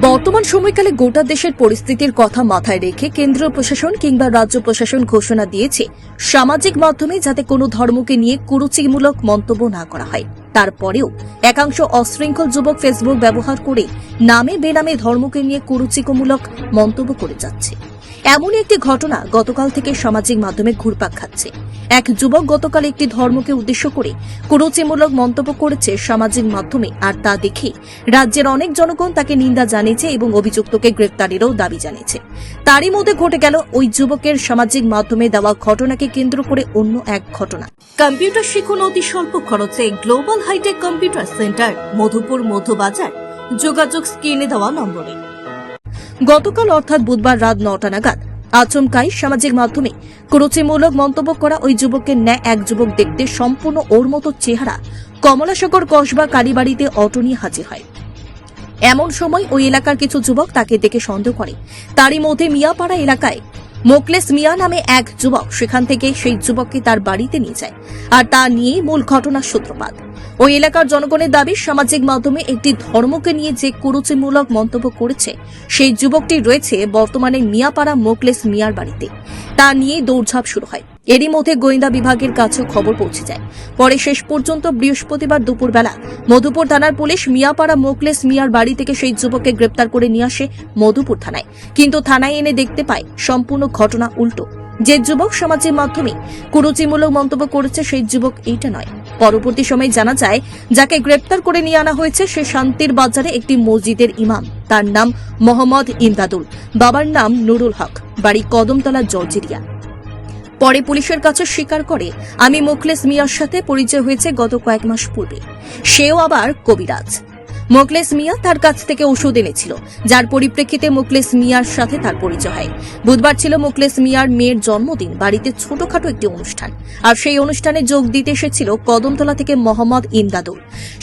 বর্তমান সময়কালে গোটা দেশের পরিস্থিতির কথা মাথায় রেখে কেন্দ্রীয় প্রশাসন কিংবা রাজ্য প্রশাসন ঘোষণা দিয়েছে সামাজিক মাধ্যমে যাতে কোনো ধর্মকে নিয়ে কুরুচিমূলক মন্তব্য না করা হয়। তারপরেও একাংশ অশৃঙ্খল যুবক ফেসবুক ব্যবহার করে নামে বেনামে ধর্মকে নিয়ে কুরুচিকমূলক মন্তব্য করে যাচ্ছে। এমনই একটি ঘটনা গতকাল থেকে সামাজিক মাধ্যমে ঘুরপাক খাচ্ছে। এক যুবক গতকাল একটি ধর্মকে উদ্দেশ্য করে কুরুচিমূলক মন্তব্য করেছে সামাজিক মাধ্যমে আর তা দেখে রাজ্যের অনেক জনগণ তাকে নিন্দা জানিয়েছে এবং অভিযুক্তকে গ্রেপ্তারেরও দাবি জানিয়েছে। তারই মধ্যে ঘটে গেল ওই যুবকের সামাজিক মাধ্যমে দেওয়া ঘটনাকে কেন্দ্র করে অন্য এক ঘটনা। কম্পিউটার শিখুন অতি স্বল্প খরচে global hitech computer centre, Madhupur Madhubazar যোগাযোগ স্ক্রিনে দেওয়া নম্বরে। গতকাল অর্থাৎ বুধবার রাত নটা নাগাদ আচমকাই সামাজিক মাধ্যমে কুরুচিমূলক মন্তব্য করা ওই যুবকের ন্যায় এক যুবক দেখতে সম্পূর্ণ ওর মতো চেহারা কমলাসাগর কসবা কালীবাড়িতে অটো নিয়ে হাজির হয়। এমন সময় ওই এলাকার কিছু যুবক তাকে দেখে সন্দেহ করে। তারই মধ্যে মিয়াপাড়া এলাকায় মোকলেস মিয়া নামে এক যুবক সেখান থেকে সেই যুবককে তার বাড়িতে নিয়ে যায় আর তা নিয়েই মূল ঘটনার সূত্রপাত। ওই এলাকার জনগণের দাবি, সামাজিক মাধ্যমে একটি ধর্মকে নিয়ে যে কুরুচিমূলক মন্তব্য করেছে, সেই যুবকটি রয়েছে বর্তমানে মিয়াপাড়া মোকলেস মিয়ার বাড়িতে। তা নিয়েই দৌড়ঝাঁপ শুরু হয়। এরই মধ্যে গোয়েন্দা বিভাগের কাছেও খবর পৌঁছে যায়। পরে শেষ পর্যন্ত বৃহস্পতিবার দুপুরবেলা মধুপুর থানার পুলিশ মিয়াপাড়া মোকলেস মিয়ার বাড়ি থেকে সেই যুবককে গ্রেপ্তার করে নিয়ে আসে মধুপুর থানায়। কিন্তু থানায় এনে দেখতে পায়, সম্পূর্ণ ঘটনা উল্টো। যে যুবক সমাজের মাধ্যমে কুরুচিমূলক মন্তব্য করেছে, সেই যুবক এইটা নয়। পরবর্তী সময়ে জানা যায়, যাকে গ্রেপ্তার করে নিয়ে আনা হয়েছে সে শান্তির বাজারে একটি মসজিদের ইমাম। তার নাম মোহাম্মদ ইমদাদুল, বাবার নাম নুরুল হক, বাড়ি কদমতলা জর্জেরিয়া পরে পুলিশের কাছে স্বীকার করে, আমি মোখলেস মিয়ার সাথে পরিচয় হয়েছে গত কয়েক মাস পূর্বে। সেও আবার কবিরাজ। মোকলেস মিয়া তার কাছ থেকে ওষুধ এনেছিল, যার পরিপ্রেক্ষিতে মোকলেস মিয়ার সাথে তার পরিচয় হয়। বুধবার ছিল মোকলেস মিয়ার মেয়ের জন্মদিন, বাড়িতে ছোটখাটো একটি অনুষ্ঠান। আর সেই অনুষ্ঠানে যোগ দিতে এসেছিল কদমতলা থেকে মোহাম্মদ ইমদাদুল।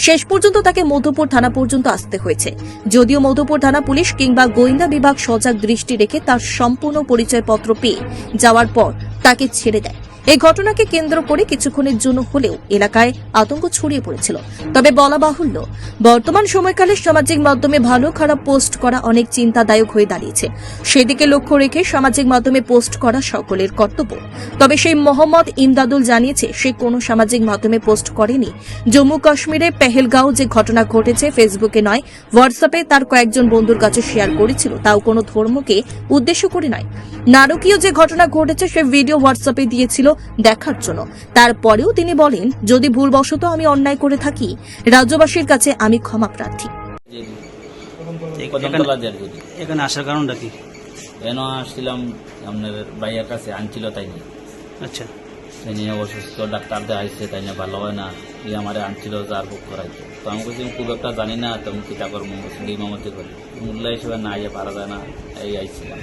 শেষ পর্যন্ত তাকে মধুপুর থানা পর্যন্ত আসতে হয়েছে। যদিও মধুপুর থানা পুলিশ কিংবা গোয়েন্দা বিভাগ সজাগ দৃষ্টি রেখে তার সম্পূর্ণ পরিচয়পত্র পেয়ে যাওয়ার পর তাকে ছেড়ে দেয়। এই ঘটনাকে কেন্দ্র করে কিছুক্ষণের জন্য হলেও এলাকায় আতঙ্ক ছড়িয়ে পড়েছিল। তবে বলা বাহুল্য, বর্তমান সময়কালে সামাজিক মাধ্যমে ভালো খারাপ পোস্ট করা অনেক চিন্তাদায়ক হয়ে দাঁড়িয়েছে। সেদিকে লক্ষ্য রেখে সামাজিক মাধ্যমে পোস্ট করা সকলের কর্তব্য। তবে সেই মোহাম্মদ ইমদাদুল জানিয়েছে, সে কোনো সামাজিক মাধ্যমে পোস্ট করেনি। জম্মু কাশ্মীরে পেহেলগাঁও যে ঘটনা ঘটেছে ফেসবুকে নয়, হোয়াটসঅ্যাপে তার কয়েকজন বন্ধুর কাছে শেয়ার করেছিল, তাও কোনো ধর্মকে উদ্দেশ্য করে নয়। নারকীয় যে ঘটনা ঘটেছে সে ভিডিও হোয়াটসঅ্যাপে দিয়েছিল দেখার জন্য। তারপরেও তিনি বলেন যদি ভুলবশত আমি অন্যায় করে থাকি রাজ্যবাসীর কাছে আমি ক্ষমা প্রার্থী। এই এখানে আসার কারণটা কি? এন আসছিলাম? আপনার ভাইয়ের কাছে আনছিল তাই নিয়ে আচ্ছা। তাই নিয়ে অসুস্থ ডাক্তার দেখাইছে তাই নিয়ে ভালো হয় না। দিয়ে আমার আনছিল যার বুক করাইছে। তো আমি বলছি খুব একটা জানি না তুমি কিতা করব? ইমামতি করি মূল্য হিসেবে না ইয়ে পারা যায় না। এই আইছিলাম।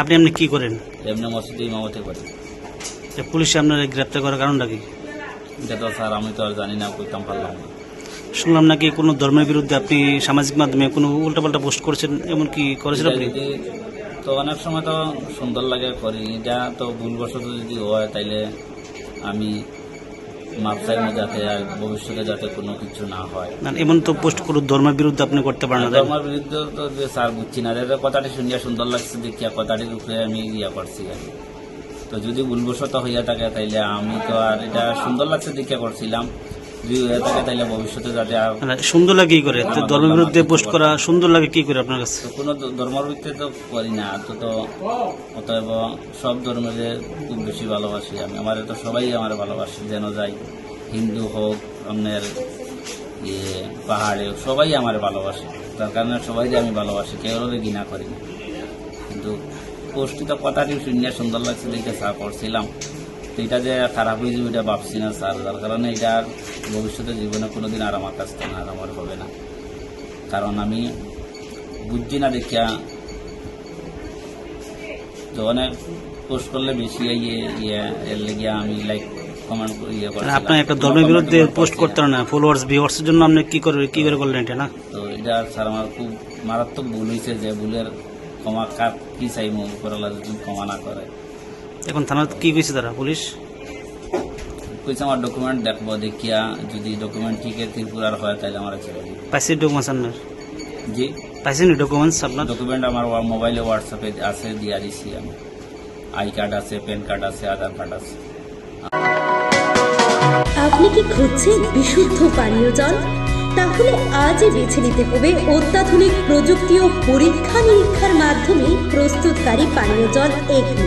আপনি এমনি কি করেন? এমনি মসজিদে ইমামতি করি। যে পুলিশে আপনার গ্রেপ্তার করার কারণটা কি? এটা তো স্যার আমি তো আর জানি না করতাম পারলাম না। শুনলাম নাকি কোনো ধর্মের বিরুদ্ধে আপনি সামাজিক মাধ্যমে কোনো উল্টাপাল্টা পোস্ট করেছেন এমন কি করেছেন আপনি? তো অনেক সময় তো সুন্দর লাগে করি এটা তো ভুলবশত যদি হয় তাইলে আমি মাপ চাইব যাতে আর ভবিষ্যতে যাতে কোনো কিছু না হয়। না, এমন তো পোস্ট কোনো ধর্মের বিরুদ্ধে আপনি করতে পারেন না বিরুদ্ধে তো যে স্যার বুঝছি না কথাটি শুনিয়া সুন্দর লাগছে দেখিয়া কথাটির উপরে আমি ইয়া করছি আর তো যদি ভুলবশত হইয়া থাকে তাইলে আমি তো আর এটা সুন্দর লাগছে দেখিয়া করছিলাম। যদি হয়ে থাকে তাইলে ভবিষ্যতে যাতে আর না, সুন্দর লাগে কি করে? তো ধর্মের বিরুদ্ধে পোস্ট করা সুন্দর লাগে কি করে আপনার কাছে? তো কোনো ধর্মের ভিত্তিতে তো করি না তো তো অতএব সব ধর্মের খুব বেশি ভালোবাসি আমি। আমার তো সবাই আমার ভালোবাসি যেন যাই হিন্দু হোক আপনার ইয়ে পাহাড়ে হোক, সবাই আমার ভালোবাসে। তার কারণে সবাই আমি ভালোবাসি কেউ ঘৃণা করি না। কিন্তু পোস্টিত কথাটি শুনিয়া সুন্দর লাগছে দেখে চা করছিলাম। তো এটা যে খারাপ হয়ে যাবে এটা ভাবছি না স্যার। যার কারণে এটা ভবিষ্যতে জীবনে কোনোদিন আর আমার কাছ থেকে আর আমার হবে না। কারণ আমি বুঝছি না দেখিয়া যখন পোস্ট করলে বেশি ইয়ে ইয়ে এর লেগে আমি লাইক কমেন্ট ইয়ে মানে করছিলাম। আপনার একটা ধর্মের বিরুদ্ধে পোস্ট করতে না ফলোয়ার্স ভিউয়ার্সের জন্য আপনি কি করে কি করে করলেন এটা না? তো এটা স্যার আমার খুব মারাত্মক ভুল হয়েছে যে ভুলের ক্ষমা কার কি চাইমো উপরওয়ালা যদি ক্ষমা না করে। এখন থানার কি কইছে তারা? পুলিশ? কইছে আমার ডকুমেন্ট দেখব দেখিয়া যদি ডকুমেন্ট ঠিক ত্রিপুরার হয় তাহলে আমার ছেড়ে দিবে। পাইছে ডকুমেন্টস আপনার? জি। পাইছেন ডকুমেন্টস আপনার? ডকুমেন্ট আমার মোবাইলে হোয়াটসঅ্যাপে আছে দিয়া দিছি আমি। আই কার্ড আছে প্যান কার্ড আছে আধার কার্ড আছে। আপনি কি খুঁজছেন বিশুদ্ধ পানীয় জল? তাহলে আজই বেছে নিতে হবে অত্যাধুনিক প্রযুক্তি ও পরীক্ষা নিরীক্ষার মাধ্যমে প্রস্তুতকারী পানীয় জল এগনি।